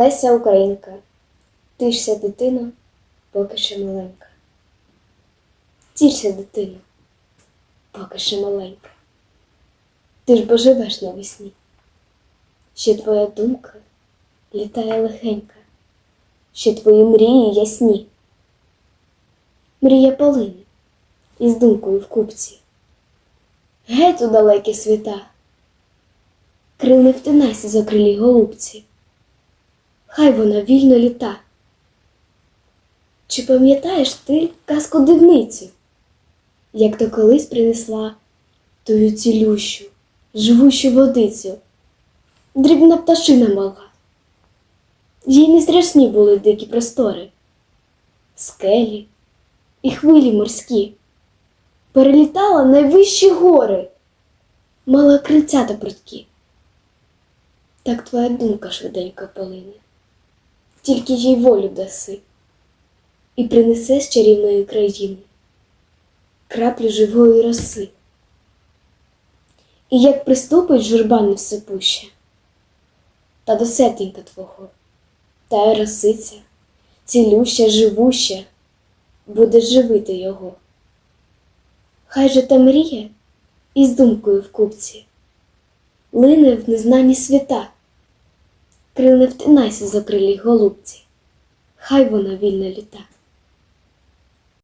Леся Українка, тишся, дитино, поки ще маленька. Тішся, дитино, поки ще маленька. Ти ж бо живеш навесні. Ще твоя думка літає легенька, ще твої мрії ясні. Мрія полине із думкою в купці. Геть у далекі світа. Крил не втинайся за крилі голубці. Хай вона вільно літа. Чи пам'ятаєш ти казку дивницю, як то колись принесла тую цілющу, живущу водицю, дрібна пташина мала. Їй не страшні були дикі простори, скелі і хвилі морські, перелітала найвищі гори, мала крильця та прудкі. Так твоя думка швиденько полине, тільки їй волю даси і принесе з чарівної країни краплю живої роси. І як приступить журба невсипуща, та до серденька твого, та й росиця, цілюща, живуща, буде живити його. Хай же та мрія із думкою в купці лине в незнані світа. Крил не втинайся за крилі голубці, хай вона вільно літа.